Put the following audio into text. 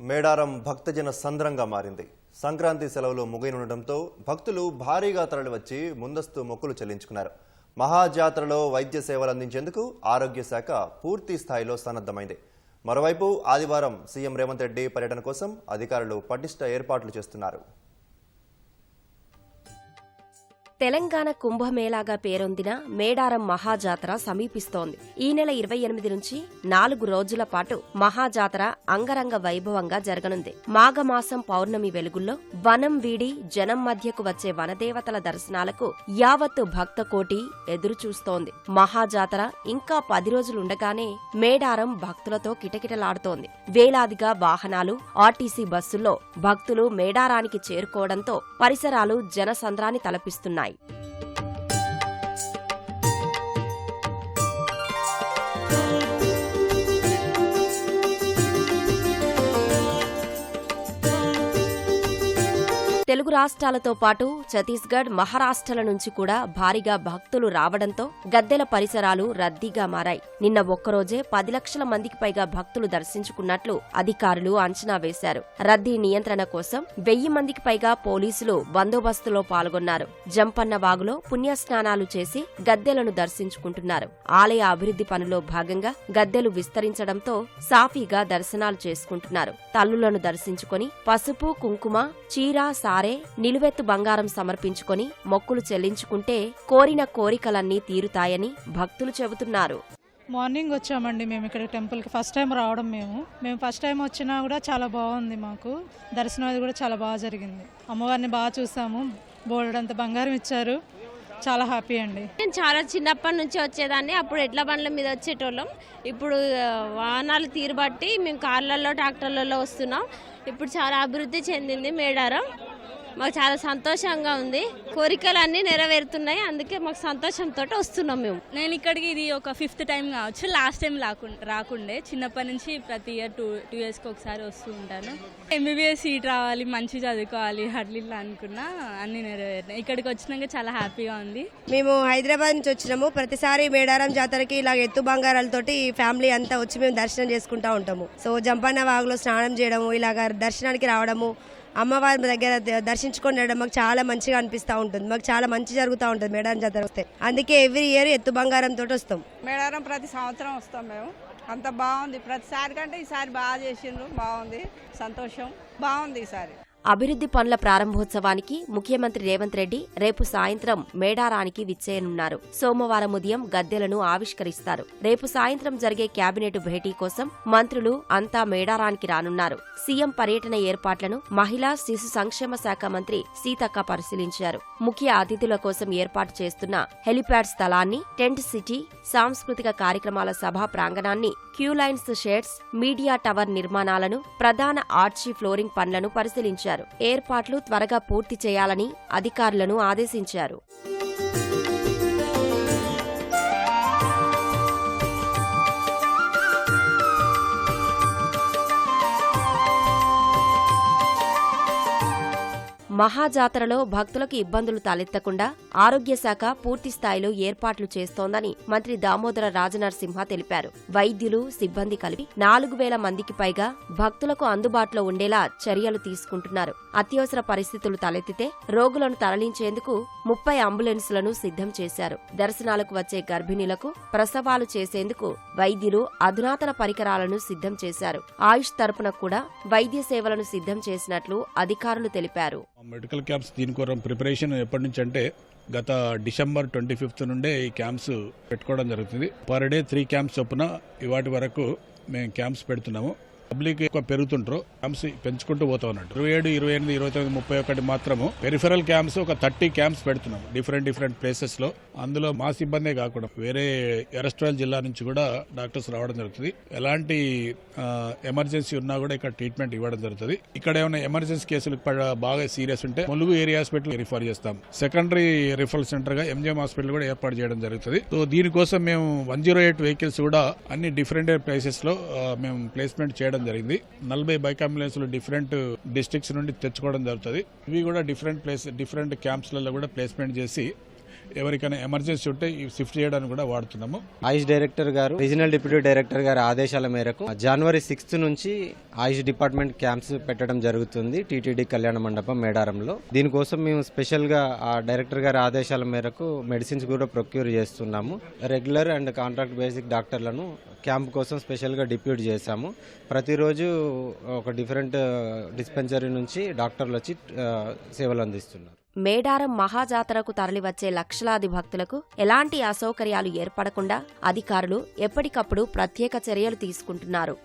మేడారం భక్తజన సంద్రంగా మారింది. సంక్రాంతి సెలవులు ముగియనుండటంతో భక్తులు భారీగా తరలివచ్చి ముందస్తు మొక్కులు చెల్లించుకున్నారు. మహాజాతరలో వైద్య సేవలు అందించేందుకు ఆరోగ్య శాఖ పూర్తి స్థాయిలో సన్నద్ధమైంది. మరోవైపు ఆదివారం సీఎం రేవంత్ రెడ్డి పర్యటన కోసం అధికారులు పటిష్ట ఏర్పాట్లు చేస్తున్నారు. తెలంగాణ కుంభమేళాగా పేరొందిన మేడారం మహాజాతర సమీపిస్తోంది. ఈ నెల ఇరవై ఎనిమిది నుంచి నాలుగు రోజుల పాటు మహాజాతర అంగరంగ వైభవంగా జరగనుంది. మాఘమాసం పౌర్ణమి వెలుగుల్లో వనం వీడి జనం మధ్యకు వచ్చే వనదేవతల దర్శనాలకు యావత్తు భక్త కోటి ఎదురుచూస్తోంది. మహాజాతర ఇంకా పది రోజులుండగానే మేడారం భక్తులతో కిటకిటలాడుతోంది. వేలాదిగా వాహనాలు ఆర్టీసీ బస్సుల్లో భక్తులు మేడారానికి చేరుకోవడంతో పరిసరాలు జనసంద్రాన్ని తలపిస్తున్నాయి. website. తెలుగు రాష్ట్రాలతో పాటు ఛత్తీస్గఢ్ మహారాష్ట్రల నుంచి కూడా భారీగా భక్తులు రావడంతో గద్దెల పరిసరాలు రద్దీగా మారాయి. నిన్న ఒక్కరోజే పది లక్షల మందికి పైగా భక్తులు దర్శించుకున్నట్లు అధికారులు అంచనా వేశారు. రద్దీ నియంత్రణ కోసం వెయ్యి మందికి పైగా పోలీసులు బందోబస్తులో పాల్గొన్నారు. జంపన్న వాగులో పుణ్యస్నానాలు చేసి గద్దెలను దర్శించుకుంటున్నారు. ఆలయ అభివృద్ధి పనులో భాగంగా గద్దెలు విస్తరించడంతో సాఫీగా దర్శనాలు చేసుకుంటున్నారు. తల్లులను దర్శించుకొని పసుపు కుంకుమ చీర సారే నిలువెత్తు బంగారం సమర్పించుకొని మొక్కులు చెల్లించుకుంటే కోరిన కోరికలన్నీ తీరుతాయని భక్తులు చెబుతున్నారు. మార్నింగ్ వచ్చామండి మేము ఇక్కడ టెంపుల్కి. ఫస్ట్ టైం రావడం మేము. మేము ఫస్ట్ టైం వచ్చినా కూడా చాలా బాగుంది మాకు. దర్శనం అది కూడా చాలా బాగా జరిగింది. అమ్మవారిని బాగా చూసాము. బోలెడంత బంగారం ఇచ్చారు. చాలా హ్యాపీ అండి. నేను చాలా చిన్నప్పటి నుంచి వచ్చేదాన్ని. అప్పుడు ఎడ్ల బండ్ల మీద వచ్చేటోళ్ళం. ఇప్పుడు వాహనాలు తీరు బట్టి మేము కార్లలో ట్రాక్టర్లలో వస్తున్నాం. ఇప్పుడు చాలా అభివృద్ధి చెందింది మేడారం. మాకు చాలా సంతోషంగా ఉంది. కోరికలు అన్నీ నెరవేరుతున్నాయి. అందుకే మాకు సంతోషంతో వస్తున్నాం మేము. నేను ఇక్కడికి ఇది ఒక ఫిఫ్త్ టైం కావచ్చు. లాస్ట్ టైం రాకుండా రాకుండే. చిన్నప్పటి నుంచి ప్రతి ఇయర్ టూ టూ ఇయర్స్కి ఒకసారి వస్తూ ఉంటాను. ఎంబీబీఎస్ సీట్ రావాలి మంచి చదువుకోవాలి అట్లా ఇట్లా అనుకున్నా అన్ని నెరవేరినాయి. ఇక్కడికి వచ్చినాక చాలా హ్యాపీగా ఉంది. మేము హైదరాబాద్ నుంచి వచ్చినాము. ప్రతిసారి మేడారం జాతరకి ఇలా ఎత్తు బంగారాలతోటి ఫ్యామిలీ అంతా వచ్చి మేము దర్శనం చేసుకుంటా ఉంటాము. సో జంపన్న వాగులో స్నానం చేయడము ఇలాగ దర్శనానికి రావడము అమ్మవారి దగ్గర దర్శించుకొని వెళ్ళడం మాకు చాలా మంచిగా అనిపిస్తూ ఉంటుంది. మాకు చాలా మంచి జరుగుతూ ఉంటుంది మేడారం జాతర వస్తే. అందుకే ఎవ్రీ ఇయర్ ఎత్తు బంగారం తోటి వస్తాం. మేడారం ప్రతి సంవత్సరం వస్తాం మేము. అంత బాగుంది. ప్రతిసారి కంటే ఈసారి బాగా చేసిండ్రు. బాగుంది. సంతోషం. బాగుంది ఈసారి. అభివృద్ధి పనుల ప్రారంభోత్సవానికి ముఖ్యమంత్రి రేవంత్ రెడ్డి రేపు సాయంత్రం మేడారానికి విచ్చేయనున్నారు. సోమవారం ఉదయం గద్దెలను ఆవిష్కరిస్తారు. రేపు సాయంత్రం జరిగే కేబినెట్ భేటీ కోసం మంత్రులు అంతా మేడారానికి రానున్నారు. సీఎం పర్యటన ఏర్పాట్లను మహిళా శిశు సంక్షేమ శాఖ మంత్రి సీతక్క పరిశీలించారు. ముఖ్య అతిథుల కోసం ఏర్పాటు చేస్తున్న హెలిప్యాడ్ స్థలాన్ని టెంట్ సిటీ సాంస్కృతిక కార్యక్రమాల సభా ప్రాంగణాన్ని queue lines shades media tower నిర్మాణాలను ప్రధాన ఆర్చీ ఫ్లోరింగ్ పనులను పరిశీలించారు. ఏర్పాట్లు త్వరగా పూర్తి చేయాలని అధికారులను ఆదేశించారు. మహాజాతరలో భక్తులకు ఇబ్బందులు తలెత్తకుండా ఆరోగ్య శాఖ పూర్తి స్థాయిలో ఏర్పాట్లు చేస్తోందని మంత్రి దామోదర రాజనరసింహ తెలిపారు. వైద్యులు సిబ్బంది కలిపి నాలుగు వేల మందికి పైగా భక్తులకు అందుబాటులో ఉండేలా చర్యలు తీసుకుంటున్నారు. అత్యవసర పరిస్థితులు తలెత్తితే రోగులను తరలించేందుకు ముప్పై అంబులెన్సులను సిద్ధం చేశారు. దర్శనాలకు వచ్చే గర్భిణీలకు ప్రసవాలు చేసేందుకు వైద్యులు అధునాతన పరికరాలను సిద్ధం చేశారు. ఆయుష్ తరపున కూడా వైద్య సేవలను సిద్ధం చేసినట్లు అధికారులు తెలిపారు. మెడికల్ క్యాంప్స్ దీని ప్రిపరేషన్ ఎప్పటి నుంచి అంటే గత డిసెంబర్ ట్వంటీ ఫిఫ్త్ నుండే ఈ క్యాంప్స్ పెట్టుకోవడం జరుగుతుంది. పర్ డే త్రీ క్యాంప్స్ చొప్పున ఇవాటి వరకు మేము క్యాంప్స్ పెడుతున్నాము. పబ్లిక్ ఎక్కువ పెరుగుతుంటారు క్యాంప్స్ పెంచుకుంటూ పోతా ఉన్నట్టు ఇరవై ఏడు ఇరవై ఎనిమిది ఇరవై తొమ్మిది ముప్పై ఒకటి మాత్రము పెరిఫరల్ క్యాంప్స్ ఒక థర్టీ క్యాంప్స్ పెడుతున్నాం డిఫరెంట్ డిఫరెంట్ ప్లేసెస్లో. అందులో మా సిబ్బందే కాకుండా వేరే ఎరస్ట్రాల్ జిల్లా నుంచి కూడా డాక్టర్స్ రావడం జరుగుతుంది. ఎలాంటి ఎమర్జెన్సీ ఉన్నా కూడా ఇక్కడ ట్రీట్మెంట్ ఇవ్వడం జరుగుతుంది. ఇక్కడ ఏమైనా ఎమర్జెన్సీ కేసులు బాగా సీరియస్ ఉంటే ములుగు ఏరియా హాస్పిటల్ రిఫర్ చేస్తాం. సెకండరీ రిఫరల్ సెంటర్గా ఎంజిఎం హాస్పిటల్ కూడా ఏర్పాటు చేయడం జరుగుతుంది. సో దీనికోసం మేము వన్ జీరో ఎయిట్ వెహికల్స్ కూడా అన్ని డిఫరెంట్ ప్లేసెస్లో మేము ప్లేస్మెంట్ చేయడం జరిగింది. నలభై బైక్ అంబులెన్స్లు డిఫరెంట్ డిస్ట్రిక్ట్స్ నుండి తెచ్చుకోవడం జరుగుతుంది. ఇవి కూడా డిఫరెంట్ ప్లేస్ డిఫరెంట్ క్యాంప్స్లలో కూడా ప్లేస్మెంట్ చేసి ఎవరికైనా ఎమర్జెన్సీ ఉంటే షిఫ్ట్ చేయడానికి కూడా వాడుతున్నాము. ఆయుష్ డైరెక్టర్ గారు రీజనల్ డిప్యూటీ డైరెక్టర్ గారి ఆదేశాల మేరకు జనవరి సిక్స్త్ నుంచి ఆయుష్ డిపార్ట్మెంట్ క్యాంప్స్ పెట్టడం జరుగుతుంది టీటీడీ కళ్యాణ మండపం మేడారంలో. దీనికోసం మేము స్పెషల్గా ఆ డైరెక్టర్ గారి ఆదేశాల మేరకు మెడిసిన్స్ కూడా ప్రొక్యూర్ చేస్తున్నాము. రెగ్యులర్ అండ్ కాంట్రాక్ట్ బేసిక్ డాక్టర్లను క్యాంప్ కోసం స్పెషల్గా డిప్యూట్ చేశాము. ప్రతిరోజు ఒక డిఫరెంట్ డిస్పెన్సరీ uh, నుంచి డాక్టర్లు వచ్చి uh, సేవలు అందిస్తున్నారు. మేడారం మహాజాతరకు తరలివచ్చే లక్షలాది భక్తులకు ఎలాంటి అసౌకర్యాలు ఏర్పడకుండా అధికారులు ఎప్పటికప్పుడు ప్రత్యేక చర్యలు తీసుకుంటున్నారు.